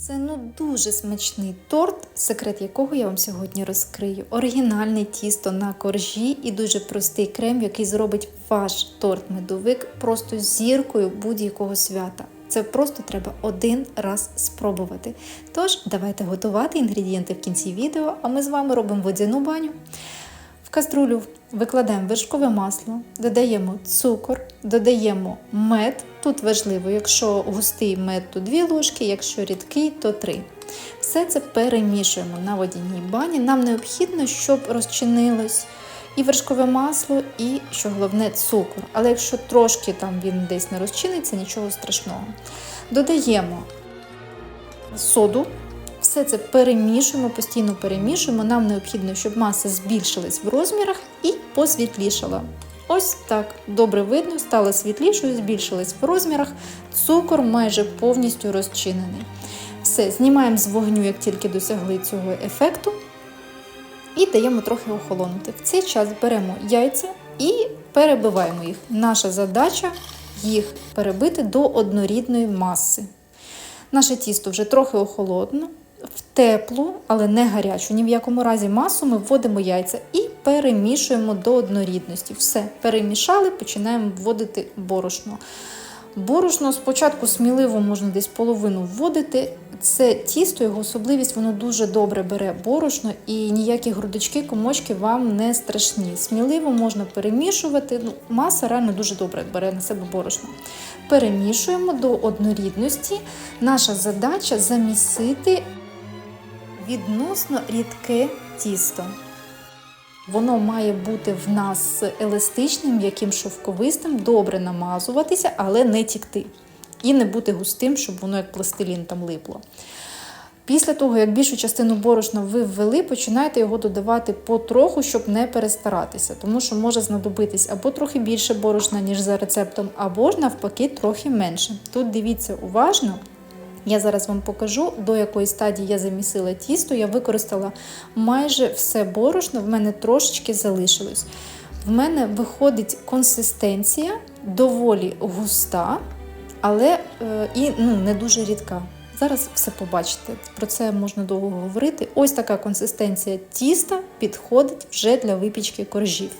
Це ну дуже смачний торт, секрет якого я вам сьогодні розкрию. Оригінальне тісто на коржі і дуже простий крем, який зробить ваш торт-медовик просто зіркою будь-якого свята. Це просто треба один раз спробувати. Тож, давайте готувати інгредієнти в кінці відео, а ми з вами робимо водяну баню. В каструлю викладаємо вершкове масло, додаємо цукор, додаємо мед. Тут важливо, якщо густий мед, то 2 ложки, якщо рідкий, то 3. Все це перемішуємо на водяній бані. Нам необхідно, щоб розчинилось і вершкове масло, і, що головне, цукор. Але якщо трошки там він десь не розчиниться, нічого страшного. Додаємо соду. Все це перемішуємо, постійно перемішуємо. Нам необхідно, щоб маса збільшилась в розмірах і посвітлішала. Ось так добре видно, стала світлішою, збільшилась в розмірах, цукор майже повністю розчинений. Все, знімаємо з вогню, як тільки досягли цього ефекту, і даємо трохи охолонути. В цей час беремо яйця і перебиваємо їх. Наша задача їх перебити до однорідної маси. Наше тісто вже трохи охолодно, в теплу, але не гарячу. Ні в якому разі масу ми вводимо яйця і перемішуємо до однорідності. Все, перемішали, починаємо вводити борошно. Борошно спочатку сміливо можна десь половину вводити. Це тісто, його особливість, воно дуже добре бере борошно і ніякі грудочки, комочки вам не страшні. Сміливо можна перемішувати. Ну, Маса реально дуже добре бере на себе борошно. Перемішуємо до однорідності. Наша задача замісити відносно рідке тісто. Воно має бути в нас еластичним, м'яким шовковистим, добре намазуватися, але не тікти. І не бути густим, щоб воно як пластилін там липло. Після того, як більшу частину борошна ви ввели, починайте його додавати потроху, щоб не перестаратися, тому що може знадобитись або трохи більше борошна, ніж за рецептом, або ж навпаки трохи менше. Тут дивіться уважно. Я зараз вам покажу, до якої стадії я замісила тісто. Я використала майже все борошно, в мене трошечки залишилось. В мене виходить консистенція доволі густа, але е, і ну, не дуже рідка. Зараз все побачите, про це можна довго говорити. Ось така консистенція тіста підходить вже для випічки коржів.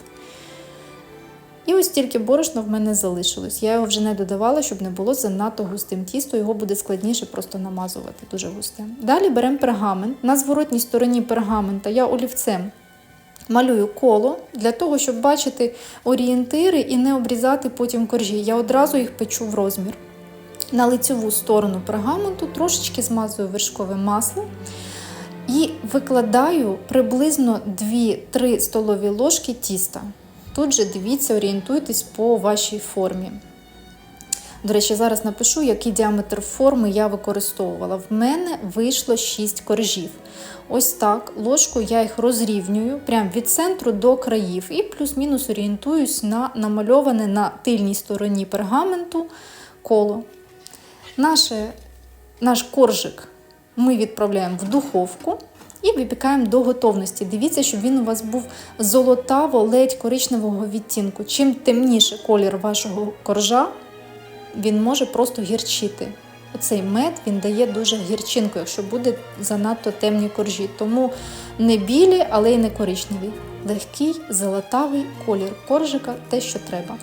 І ось тільки борошно в мене залишилось. Я його вже не додавала, щоб не було занадто густим тісто, його буде складніше просто намазувати дуже густим. Далі беремо пергамент. На зворотній стороні пергамента я олівцем малюю коло для того, щоб бачити орієнтири і не обрізати потім коржі. Я одразу їх печу в розмір. На лицеву сторону пергаменту трошечки змазую вершковим маслом. І викладаю приблизно 2-3 столові ложки тіста. Тут же дивіться, орієнтуйтесь по вашій формі. До речі, зараз напишу, який діаметр форми я використовувала. В мене вийшло 6 коржів. Ось так, ложку я їх розрівнюю прямо від центру до країв і плюс-мінус орієнтуюсь на намальоване на тильній стороні пергаменту коло. Наше, Наш коржик ми відправляємо в духовку. І випікаємо до готовності. Дивіться, щоб він у вас був золотаво, ледь коричневого відтінку. Чим темніше колір вашого коржа, він може просто гірчити. Оцей мед він дає дуже гірчинку, якщо буде занадто темні коржі. Тому не білі, але й не коричневі. Легкий золотавий колір коржика те, що треба.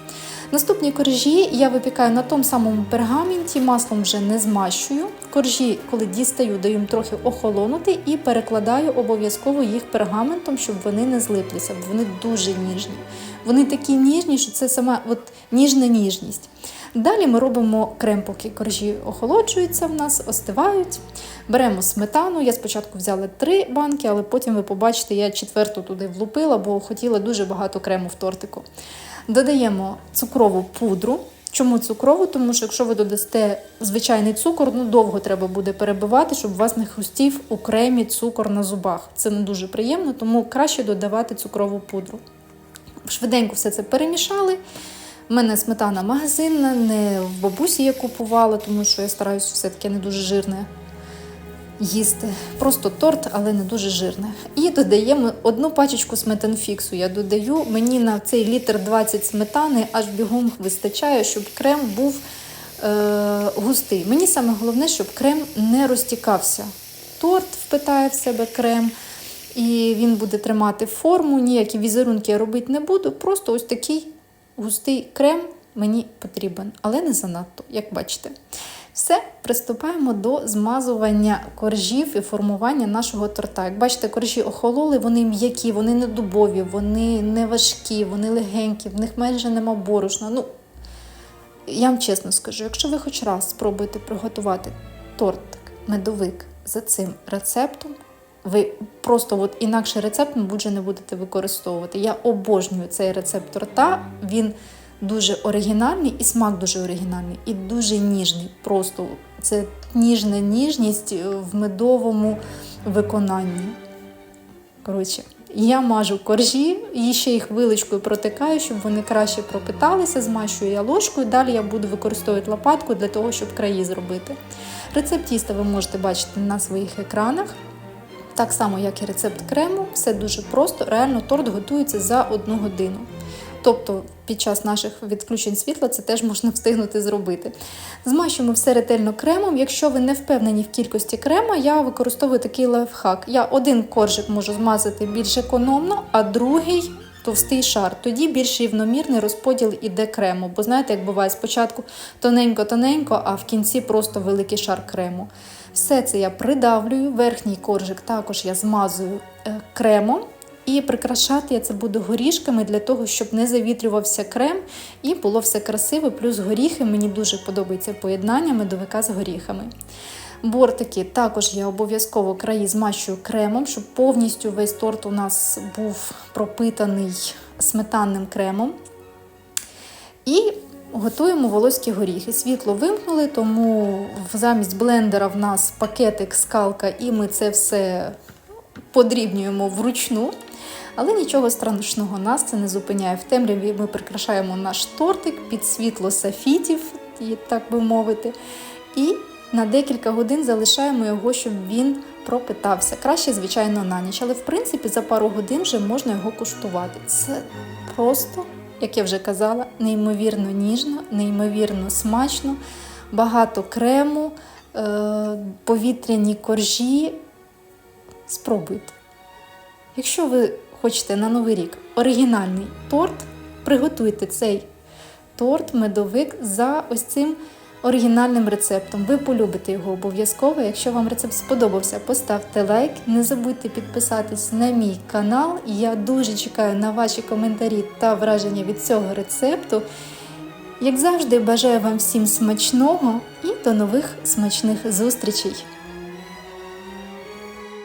Наступні коржі я випікаю на тому самому пергаменті, маслом вже не змащую. Коржі, коли дістаю, даю їм трохи охолонути і перекладаю обов'язково їх пергаментом, щоб вони не злиплися, бо вони дуже ніжні. Вони такі ніжні, що це сама от, ніжна ніжність. Далі ми робимо крем, поки коржі охолоджуються в нас, остивають. Беремо сметану. Я спочатку взяла три банки, але потім ви побачите, я четверту туди влупила, бо хотіла дуже багато крему в тортику. Додаємо цукрову пудру. Чому цукрову? Тому що якщо ви додасте звичайний цукор, ну довго треба буде перебивати, щоб у вас не хрустів у кремі цукор на зубах. Це не дуже приємно, тому краще додавати цукрову пудру. Швиденько все це перемішали. У мене сметана магазинна, не в бабусі я купувала, тому що я стараюся все-таки не дуже жирне їсти. Просто торт, але не дуже жирне. І додаємо одну пачечку сметанфіксу. Я додаю, мені на цей літр 20 сметани аж бігом вистачає, щоб крем був е, густий. Мені саме головне, щоб крем не розтікався. Торт впитає в себе крем, і він буде тримати форму. Ніякі візерунки я робити не буду. Просто ось такий густий крем мені потрібен, але не занадто, як бачите. Все, приступаємо до змазування коржів і формування нашого торта. Як бачите, коржі охололи, вони м'які, вони не дубові, вони не важкі, вони легенькі, в них майже нема борошна. Ну, я вам чесно скажу, якщо ви хоч раз спробуєте приготувати тортик, медовик за цим рецептом, ви просто от інакше рецепт, мабуть, не будете використовувати. Я обожнюю цей рецепт торта. Він дуже оригінальний і смак дуже оригінальний, і дуже ніжний. Просто це ніжна ніжність е, в медовому виконанні. Коротше, я мажу коржі, і ще їх виличкою протикаю, щоб вони краще пропиталися, змащую я ложкою. Далі я буду використовувати лопатку для того, щоб краї зробити. Рецепт тіста ви можете бачити на своїх екранах. Так само, як і рецепт крему, все дуже просто. Реально торт готується за одну годину. Тобто під час наших відключень світла це теж можна встигнути зробити. Змащуємо все ретельно кремом. Якщо ви не впевнені в кількості крема, я використовую такий лайфхак. Я один коржик можу змазати більш економно, а другий товстий шар. Тоді більш рівномірний розподіл іде крему. Бо знаєте, як буває спочатку тоненько-тоненько, а в кінці просто великий шар крему. Все це я придавлюю, верхній коржик також я змазую е, кремом. І прикрашати я це буду горішками для того, щоб не завітрювався крем і було все красиво. Плюс горіхи мені дуже подобається поєднання медовика з горіхами. Бортики також я обов'язково краї змащую кремом, щоб повністю весь торт у нас був пропитаний сметанним кремом. І готуємо волоські горіхи. Світло вимкнули, тому замість блендера в нас пакетик, скалка, і ми це все подрібнюємо вручну. Але нічого страшного нас це не зупиняє. В темряві ми прикрашаємо наш тортик під світло сафітів, так би мовити. І на декілька годин залишаємо його, щоб він пропитався. Краще, звичайно, на ніч. Але в принципі за пару годин вже можна його куштувати. Це просто, як я вже казала, неймовірно ніжно, неймовірно смачно, багато крему, е, повітряні коржі. Спробуйте. Якщо ви хочете на Новий рік оригінальний торт, приготуйте цей торт, медовик за ось цим оригінальним рецептом. Ви полюбите його обов'язково. Якщо вам рецепт сподобався, поставте лайк. Не забудьте підписатись на мій канал. Я дуже чекаю на ваші коментарі та враження від цього рецепту. Як завжди, бажаю вам всім смачного і до нових смачних зустрічей!